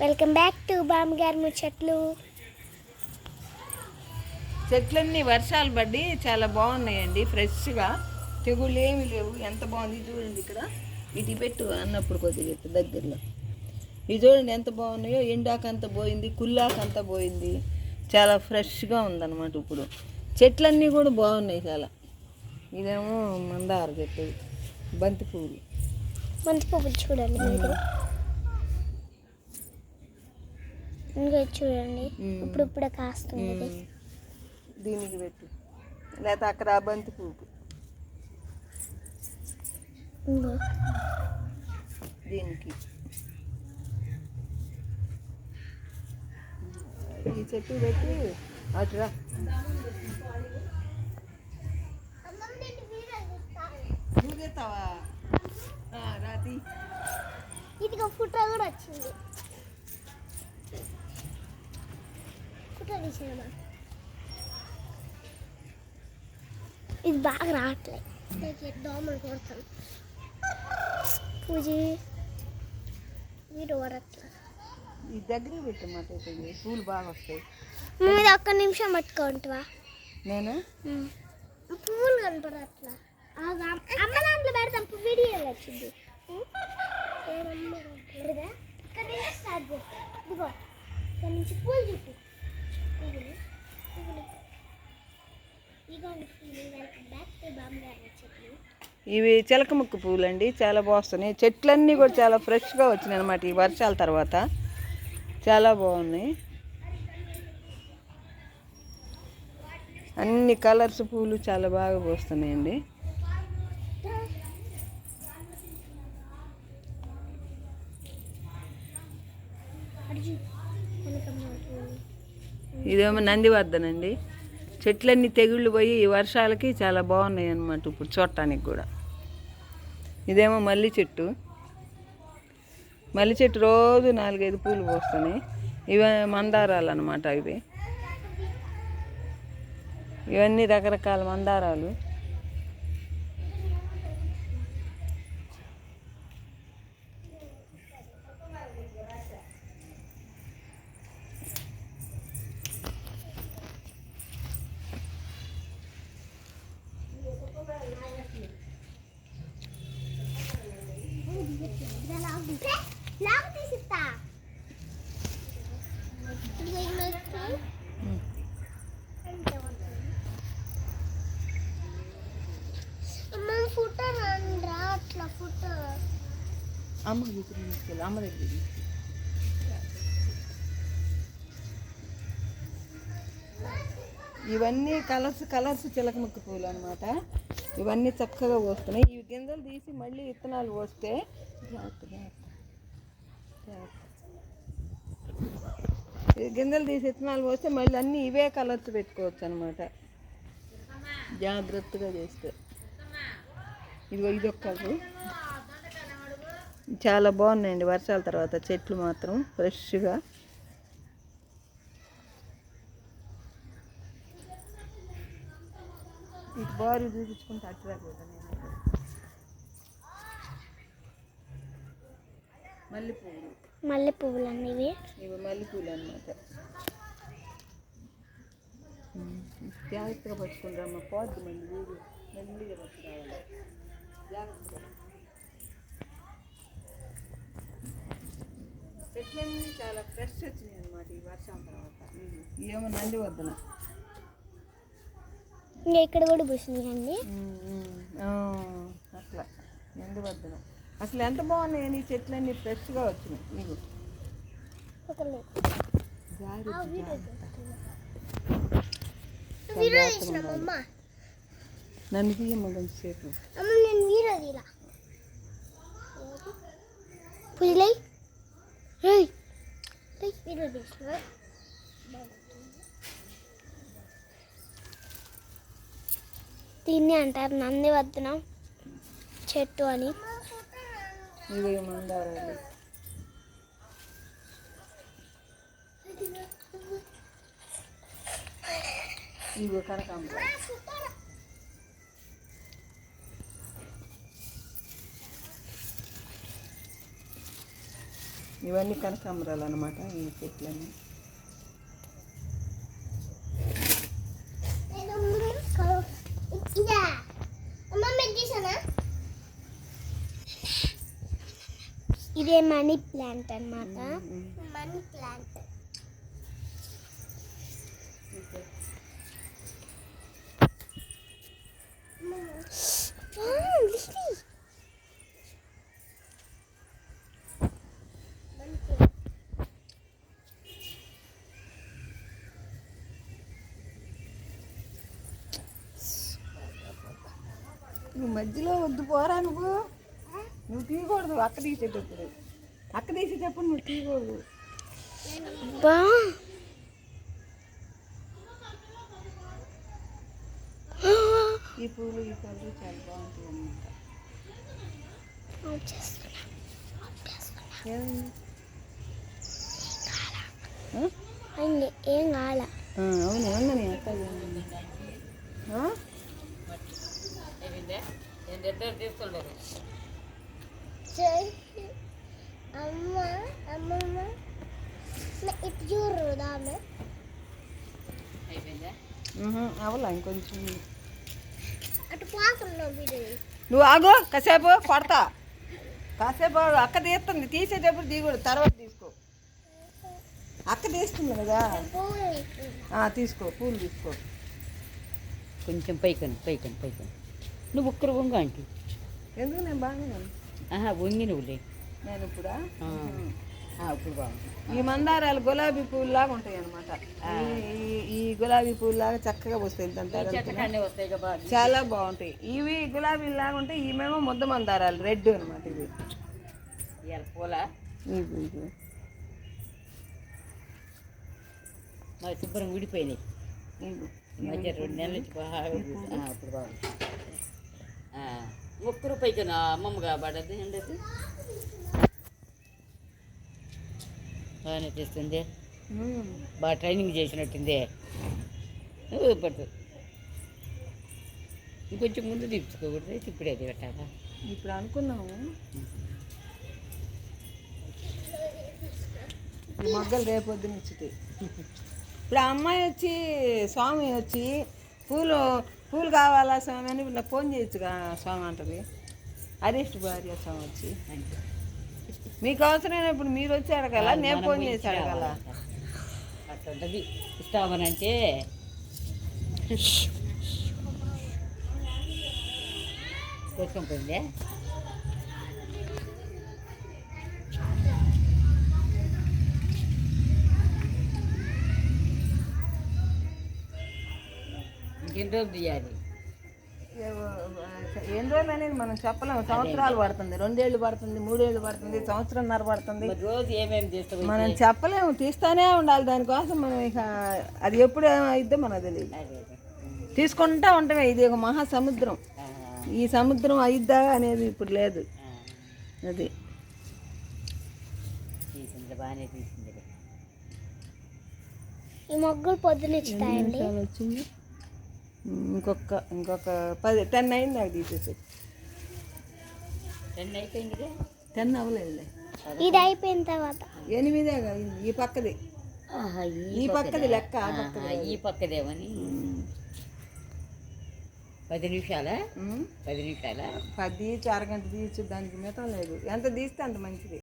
Welcome back to బామ్మగారు ముచ్చట్లు చెట్లన్నీ వర్షాలు పడి చాలా బాగున్నాయండి ఫ్రెష్గా. తెగుళ్ళు ఏమి లేవు. ఎంత బాగుంది చూడండి ఇక్కడ. ఇది పెట్టు అన్నప్పుడు కొద్దిగా దగ్గరలో. ఇది చూడండి ఎంత బాగున్నాయో ఎండాకంత పోయింది కుల్లాకంతా పోయింది. చాలా ఫ్రెష్గా ఉందన్నమాట ఇప్పుడు. చెట్లన్నీ కూడా బాగున్నాయి చాలా. ఇదేమో మందార చెట్టు బంతి పువ్వులు మంచి పువ్వులు చూడండి ఇంకా చూడండి. ఇప్పుడు ఇప్పుడే కాస్తుంది. దీనికి పెట్టు. లేకపోతే అక్కడ బంతి పువ్వు దీనికి. ఈ చెట్టు పెట్టి అటురా చూసేస్తావా రాతి ఇదిగో ఫోటో కూడా వచ్చింది. ఫోటో తీసినమా ఇది బాగా రావట్లేదు దోమలు కొడతాం పూజ వీడు వరట్లా ఈ దగ్గర పెట్టమాట ఇది పూలు బాగా వస్తాయి. మీద ఒక్క నిమిషం పట్టుకుంటావా నేను? పువ్వులు కనపడట్లా. అమ్మ దాంట్లో పెడతాం. వీడియో వచ్చింది? ఇక్కడ నుంచి స్టార్ట్ చేస్తా. ఇదిగో ఇక్కడ నుంచి పూలు చుట్టూ పువ్వులు పువ్వులు ఇదిగోండి పూలు. వెల్కమ్ బ్యాక్ టు బామ్మగారి చెట్లు. ఇవి చిలకముక్క చాలా బాగుస్తున్నాయి. చెట్లన్నీ కూడా చాలా ఫ్రెష్గా వచ్చినాయి అనమాట ఈ వర్షాల తర్వాత. చాలా బాగున్నాయి. అన్ని కలర్స్ పూలు చాలా బాగా పోస్తున్నాయండి. ఇదేమో నందివర్ధనండి. చెట్లన్నీ తెగుళ్ళు పోయి ఈ వర్షాలకి చాలా బాగున్నాయి అన్నమాట ఇప్పుడు చూడటానికి కూడా. ఇదేమో మల్లి చెట్టు. మల్లె చెట్టు రోజు నాలుగైదు పూలు పోస్తున్నాయి ఇవి మందారాలు అనమాట ఇవి. ఇవన్నీ రకరకాల మందారాలు లాగుంటే లాగు తీసిస్తా ఇదిగో ఇల్లు వచ్చి అమ్మ ఫోటో రా అట్లా ఫోటో అమ్మ దగ్గర తీసుకెళ్ళి అమ్మ దగ్గర తీసుకెళ్ళి. ఇవన్నీ కలర్స్ కలర్స్ చిలకముక్క పూలు అనమాట ఇవన్నీ చక్కగా పోస్తున్నాయి. ఈ గింజలు తీసి మళ్ళీ విత్తనాలు పోస్తే జాగ్రత్త, గింజలు తీసి విత్తనాలు పోస్తే మళ్ళీ అన్నీ ఇవే కలర్స్ పెట్టుకోవచ్చు అనమాట జాగ్రత్తగా చేస్తే. ఇదిగో ఇది ఒక కలరు చాలా బాగున్నాయండి వర్షాల తర్వాత చెట్లు మాత్రం ఫ్రెష్గా. ఇటు బారు చూపించుకుంటే అటు రాకూడదు నేను మల్లెపూలు. మల్లె పువ్వులు ఇవి. ఇవి మల్లెపూలు అనమాట జాగ్రత్తగా పట్టుకుంటారమ్మ. పోద్ది మళ్ళీ వీడు మెల్లిగా పట్టుకురావాలి. జాగ్రత్తగా. చెట్లన్నీ చాలా ఫ్రెష్ వచ్చినాయి అనమాట ఈ వర్షం తర్వాత. ఏమో నంది వద్దన. ఇంకా ఇక్కడ కూడా పూసిందండి అట్లా. నంది వద్దన. అసలు ఎంత బాగున్నాయి నీ చెట్లన్నీ ఫ్రెష్గా వచ్చినాయి. నీకు నన్ను తీయమ్మ కొంచెంసేపు అమ్మ Hey. Hey, దీన్ని అంటారు నంది వద్దన చెట్టు అని. ఇది ఇవి ఇవన్నీ కనకాంబరాలు అనమాట ఈ చెట్లన్నీ. ఇదా అమ్మ మెడిసనా ఇదే మనీ ప్లాంట్. అన్నమాట మనీ నువ్వు మధ్యలో వద్దు పోరా నువ్వు. నువ్వు తీయకూడదు అక్క తీసేటప్పుడు. అక్క తీసేటప్పుడు నువ్వు తీయకూడదు. ఈ పూలు ఈ పూలు చాలా బాగుంటాయి అన్నమాట. ఏం అవును అవును అక్క చేయండి. ఆ? అమ్మ అమ్మమ్మ ఇటు చూడు దామె అవలా ఇంకొంచెం. అటు పోతున్నావు వీడు నువ్వు ఆగు కాసేపు కొడతా. కాసేపు. అక్క తీస్తుంది తీసేటప్పుడు దిగుడు తర్వాత తీసుకో. అక్క తీస్తుంది కదా. తీసుకో పూలు తీసుకో. కొంచెం పైకను పైకను పైకను నువ్వు ఒక్కరు వంగ ఆంటీ ఎందుకు నేను బాగానే ఆహా వంగి నువ్వులే. నేను ఇప్పుడా? ఇప్పుడు బాగుంది. ఈ మందారాలు గులాబీ పువ్వు లాగా ఉంటాయి అనమాట ఈ గులాబీ పువ్వు లాగా చక్కగా వస్తాయి చాలా బాగుంటాయి. ఇవి గులాబీ లాగా ఉంటాయి ఇవేమో ముద్ద మందారాలు రెడ్ అనమాట ఇవి. పూల. మరి శుభ్రం విడిపోయినాయి. మధ్య రెండు నెలల ఇప్పుడు బాగుంది. ఆ, రూపాయికి నా అమ్మమ్మ కాబడద్దు అండి బాగా చేస్తుంది. బాగా ట్రైనింగ్ చేసినట్టుంది. పట్టు. ఇంకొంచెం ముందు తీర్చుకోకూడదు ఇప్పుడే అది పెట్టాలా ఇప్పుడు అనుకున్నాము. మగ్గలు మొగ్గలు ఇప్పుడు ఆ అమ్మాయి వచ్చి స్వామి వచ్చి పూలు పూలు కావాలా స్వామి అని నాకు ఫోన్ చేయొచ్చుగా స్వామి అంటది. అరెస్ట్ భార్య స్వామి వచ్చి. మీకు అవసరమైనప్పుడు మీరు వచ్చి అడగాల? నేను ఫోన్ చేసి అడగాల? అట్లా ఉంటుంది ఇస్తామనంటే కొంచెం పోయిందే ఇంకెన్ని రోజులు తీయాలి ఎన్ని రోజులు అనేది మనం చెప్పలేము. సంవత్సరాలు పడుతుంది. రెండేళ్ళు పడుతుంది మూడేళ్ళు పడుతుంది సంవత్సరంన్నర పడుతుంది. రోజు ఏమేమి చేస్తావు మనం చెప్పలేము. తీస్తానే ఉండాలి. దానికోసం మనం ఇక అది ఎప్పుడు అయిద్దో మనకు తెలియదు. తీసుకుంటా ఉంటామే. ఇది ఒక మహాసముద్రం. ఈ సముద్రం అయిద్దా అనేది ఇప్పుడు లేదు. అది. తీసింది బాగానే తీసింది. ఈ మొగ్గులు వచ్చింది? ఉమ్, ఇంకొక ఇంకొక పది టెన్ అయింది నాకు తీసేసి. రెండు అయిపోయిందిగా? టెన్ అవ్వలేదులే. ఇది అయిపోయిన తర్వాత. ఎనిమిదే అయింది ఈ పక్కది. ఈ పక్కది. లెక్క ఆ ఆహా, పక్కది ఈ పక్కదేమని? పది నిమిషాలా? పది నిమిషాలా? పది తీయచ్చు అరగంట తీయచ్చు దానికి మితం లేదు. ఎంత తీస్తే అంత మంచిది.